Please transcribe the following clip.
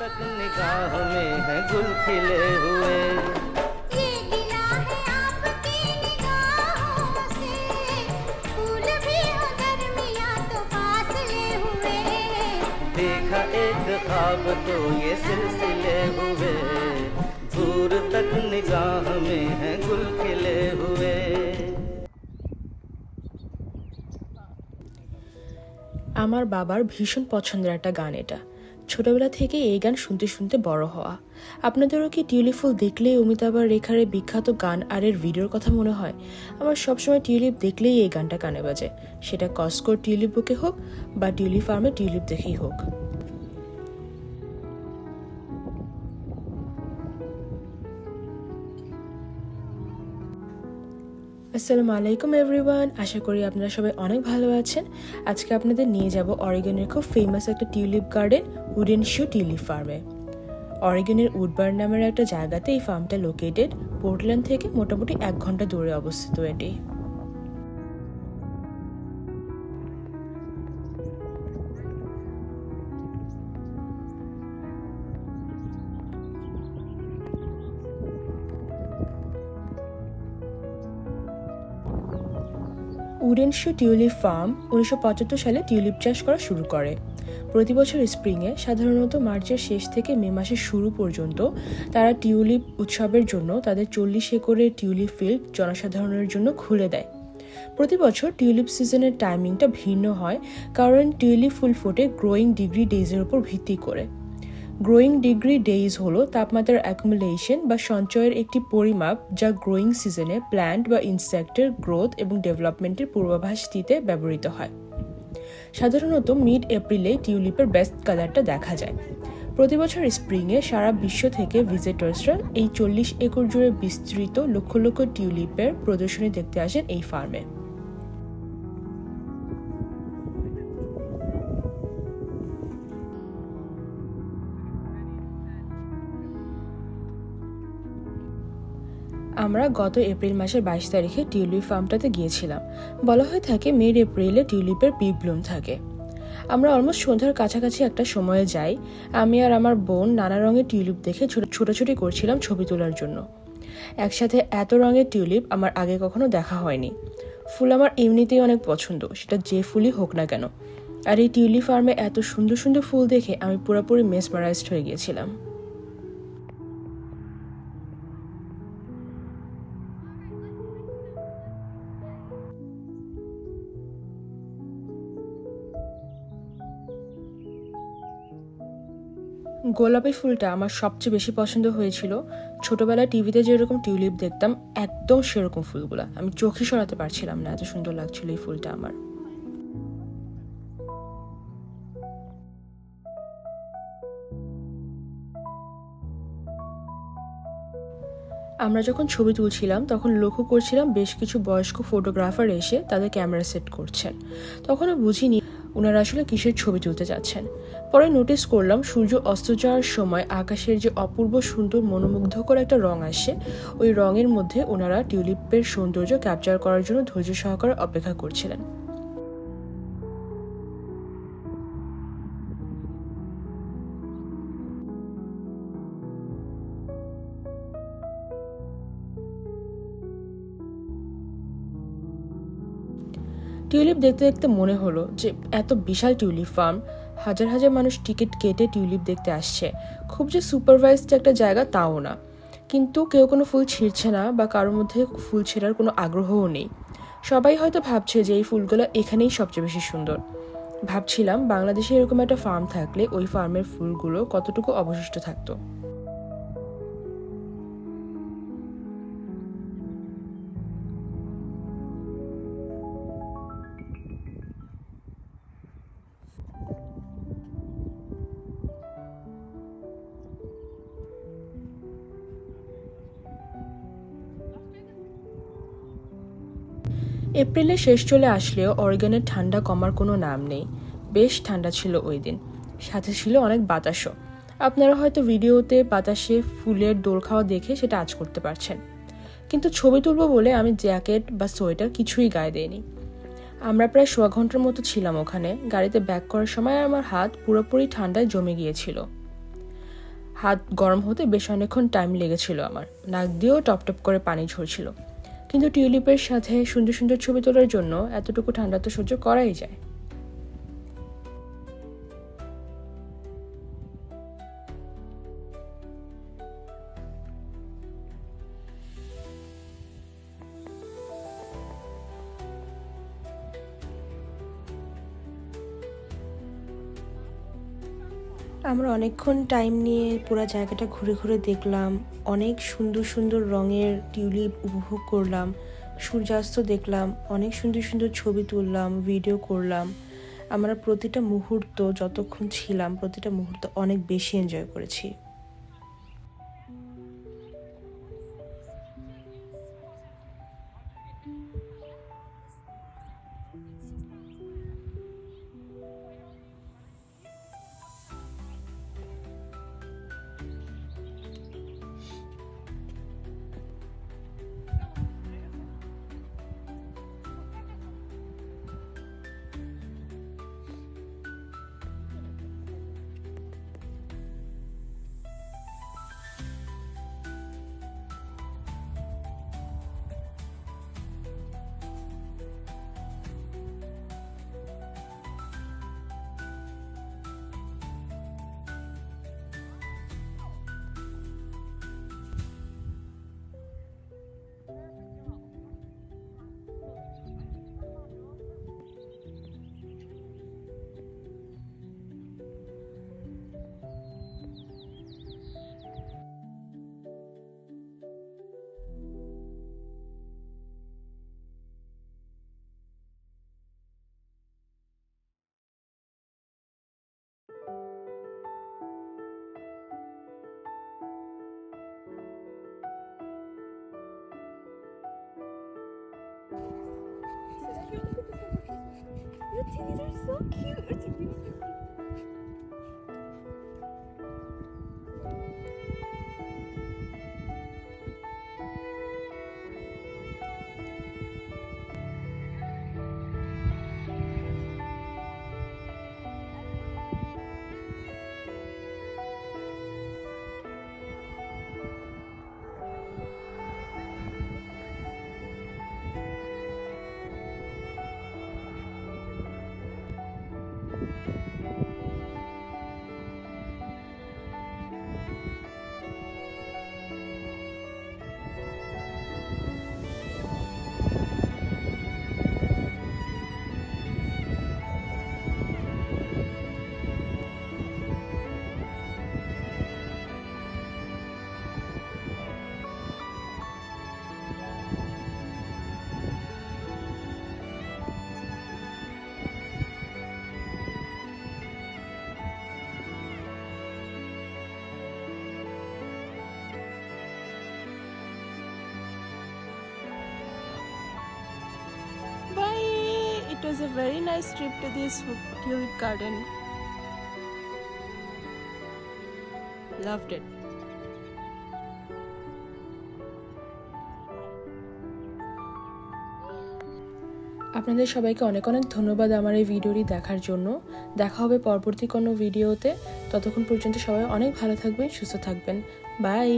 तक निगाह में है गुल खिले हुए ये गिला है आपकी निगाहों से फूल भी हो दरमिया तो फासले हुए देखा एक ख्वाब तो ये सिलसिले हुए दूर तक निगाह में है गुल खिले हुए আমার বাবার ভীষণ পছন্দের একটা গান এটা ছোটবেলা থেকে এই গান শুনতে শুনতে বড় হওয়া। আপনাদেরও কি টিউলিপ ফুল দেখলেই অমিতাভ আর রেখার বিখ্যাত গান আর এর ভিডিওর কথা মনে হয়? আমার সবসময় টিউলিপ দেখলেই এই গানটা কানে বাজে। সেটা কস্কোর টিউলিপ বুকে হোক বা টিউলিপ ফার্মে টিউলিপ দেখেই হোক। আসসালামু আলাইকুম এভরিওয়ান। আশা করি আপনারা সবাই অনেক ভালো আছেন। আজকে আপনাদের নিয়ে যাব অরিগনের খুব ফেমাস একটা tulip garden wooden shoe tulip ফার্মে অরিগনের উডবার্ন নামের একটা জায়গাতে এই ফার্মটা লোকেটেড পোর্টল্যান্ড থেকে মোটামুটি এক ঘণ্টা দূরে অবস্থিত এটি। উডেনশু টিউলিপ ফার্ম উনিশশো পঁচাত্তর সালে টিউলিপ চাষ করা শুরু করে। প্রতি বছর স্প্রিংয়ে, সাধারণত মার্চের শেষ থেকে মে মাসের শুরু পর্যন্ত, তারা টিউলিপ উৎসবের জন্য তাদের চল্লিশ একরের টিউলিপ ফিল্ড জনসাধারণের জন্য খুলে দেয়। প্রতি বছর টিউলিপ সিজনের টাইমিংটা ভিন্ন হয়, কারণ টিউলিপ ফুল ফোটে গ্রোয়িং ডিগ্রি ডেজের উপর ভিত্তি করে। গ্রোয়িং ডিগ্রি ডেইজ হলো তাপমাত্রার অ্যাকুমুলেশন বা সঞ্চয়ের একটি পরিমাপ যা গ্রোয়িং সিজনে প্ল্যান্ট বা ইনসেক্টের গ্রোথ এবং ডেভেলপমেন্টের পূর্বাভাস দিতে ব্যবহৃত হয়। সাধারণত মিড এপ্রিলে টিউলিপের বেস্ট কালারটা দেখা যায়। প্রতি বছর স্প্রিংয়ে সারা বিশ্ব থেকে ভিজিটার্সরা এই চল্লিশ একর জুড়ে বিস্তৃত লক্ষ লক্ষ টিউলিপের প্রদর্শনী দেখতে আসেন এই ফার্মে। আমরা গত এপ্রিল মাসের বাইশ তারিখে টিউলিপ ফার্মটাতে গিয়েছিলাম। বলা হয়ে থাকে মিড এপ্রিলে টিউলিপের পিক ব্লুম থাকে। আমরা অলমোস্ট সন্ধ্যার কাছাকাছি একটা সময়ে যাই। আমি আর আমার বোন নানা রঙের টিউলিপ দেখে ছোট ছোটাছুটি করছিলাম ছবি তোলার জন্য। একসাথে এত রঙের টিউলিপ আমার আগে কখনো দেখা হয়নি। ফুল আমার এমনিতেই অনেক পছন্দ, সেটা যে ফুলই হোক না কেন। আর এই টিউলিপ ফার্মে এত সুন্দর সুন্দর ফুল দেখে আমি পুরোপুরি মেসমারাইজড হয়ে গিয়েছিলাম। গোলাপি ফুলটা আমার সবচেয়ে বেশি পছন্দ হয়েছিল। ছোটবেলায় টিভিতে যেরকম টিউলিপ দেখতাম, একদম সেরকম ফুলগুলা। আমি চোখে সরাতে পারছিলাম না, এত সুন্দর লাগছিল এই ফুলটা আমার। আমরা যখন ছবি তুলছিলাম, তখন লক্ষ্য করছিলাম বেশ কিছু বয়স্ক ফটোগ্রাফার এসে তাদের ক্যামেরা সেট করছেন। তখনও বুঝিনি ওনারা আসলে কিসের ছবি তুলতে যাচ্ছেন? পরে নোটিস করলাম সূর্য অস্ত যাওয়ার সময় আকাশের যে অপূর্ব সুন্দর মনোমুগ্ধকর একটা রং আসে, ওই রঙের মধ্যে ওনারা টিউলিপের সৌন্দর্য ক্যাপচার করার জন্য ধৈর্য সহকারে অপেক্ষা করছিলেন। টিউলিপ দেখতে দেখতে মনে হলো যে এত বিশাল টিউলিপ ফার্ম। হাজার হাজার মানুষ টিকিট কেটে টিউলিপ দেখতে আসছে। খুব যে সুপারভাইজড একটা জায়গা তাও না। কিন্তু কেউ কোনো ফুল ছিঁড়ছে না বা কারোর মধ্যে ফুল ছেঁড়ার কোনো আগ্রহও নেই। সবাই হয়তো ভাবছে যে এই ফুলগুলো এখানেই সবচেয়ে বেশি সুন্দর। ভাবছিলাম বাংলাদেশে এরকম একটা ফার্ম থাকলে ওই ফার্মের ফুলগুলো কতটুকু অবশিষ্ট থাকতো। এপ্রিলে শেষ চলে আসলেও অরিগানের ঠান্ডা কমার কোনো নাম নেই। বেশ ঠান্ডা ছিল ওই দিন। সাথে ছিল অনেক বাতাসও। আপনারা হয়তো ভিডিওতে বাতাসে ফুলের দোল খাওয়া দেখে সেটা আজ করতে পারছেন। কিন্তু ছবি তুলবো বলে আমি জ্যাকেট বা সোয়েটার কিছুই গায়ে দেইনি। আমরা প্রায় সোয়া ঘণ্টার মতো ছিলাম ওখানে। গাড়িতে ব্যাক করার সময় আমার হাত পুরোপুরি ঠান্ডায় জমে গিয়েছিল। হাত গরম হতে বেশ অনেকক্ষণ টাইম লেগেছিল আমার। নাক দিয়েও টপ টপ করে পানি ঝরছিল। কিন্তু টিউলিপের সাথে সুন্দর সুন্দর ছবি তোলার জন্য এতটুকু ঠান্ডা তো সহ্য করাই যায়। আমরা অনেকক্ষণ টাইম নিয়ে পুরো জায়গাটা ঘুরে ঘুরে দেখলাম, অনেক সুন্দর সুন্দর রঙের টিউলিপ উপভোগ করলাম, সূর্যাস্ত দেখলাম, অনেক সুন্দর সুন্দর ছবি তুললাম ভিডিও করলাম। আমরা প্রতিটা মুহূর্ত যতক্ষণ ছিলাম, প্রতিটা মুহূর্ত অনেক বেশি এনজয় করেছি। These titties are so cute. Was a very nice trip to this tulip garden. Loved it. আপনাদের সবাইকে অনেক অনেক ধন্যবাদ আমার এই ভিডিওটি দেখার জন্য দেখা হবে পরবর্তী কোনো ভিডিওতে ততক্ষণ পর্যন্ত সবাই অনেক ভালো থাকবেন, সুস্থ থাকবেন বাই